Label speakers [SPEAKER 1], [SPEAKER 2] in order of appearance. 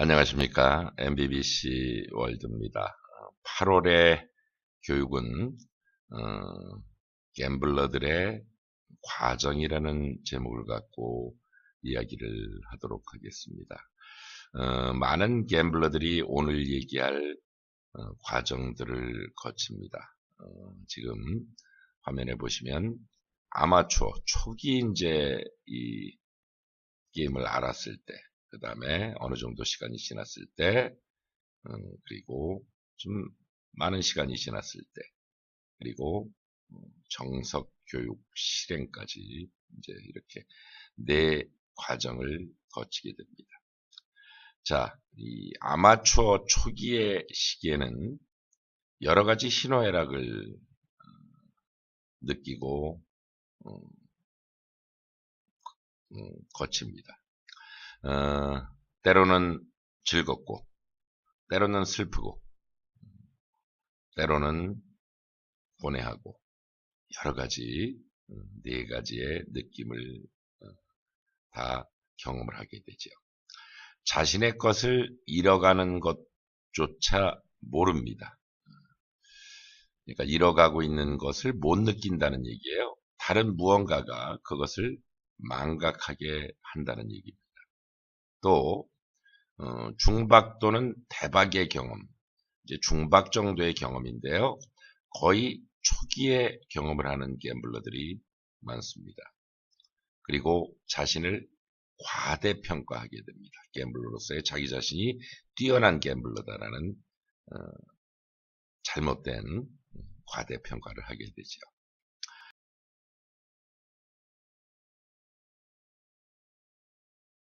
[SPEAKER 1] 안녕하십니까. MBBC 월드입니다. 8월의 교육은, 어, 갬블러들의 과정이라는 제목을 갖고 이야기를 하도록 하겠습니다. 어, 많은 갬블러들이 오늘 얘기할 어, 과정들을 거칩니다. 어, 지금 화면에 보시면 아마추어 초기 이제 이 게임을 알았을 때, 그 다음에 어느 정도 시간이 지났을 때, 음, 그리고 좀 많은 시간이 지났을 때, 그리고 정석 교육 실행까지 이제 이렇게 네 과정을 거치게 됩니다. 자, 이 아마추어 초기의 시기에는 여러 가지 신호애락을 느끼고 음, 거칩니다. 어, 때로는 즐겁고, 때로는 슬프고, 때로는 고뇌하고, 여러 가지, 음, 네 가지의 느낌을 어, 다 경험을 하게 되죠. 자신의 것을 잃어가는 것조차 모릅니다. 그러니까 잃어가고 있는 것을 못 느낀다는 얘기예요. 다른 무언가가 그것을 망각하게 한다는 얘기입니다. 또 어, 중박 또는 대박의 경험, 이제 중박 정도의 경험인데요. 거의 초기에 경험을 하는 갬블러들이 많습니다. 그리고 자신을 과대평가하게 됩니다. 갬블러로서의 자기 자신이 뛰어난 갬블러다라는 어, 잘못된 과대평가를 하게 되죠.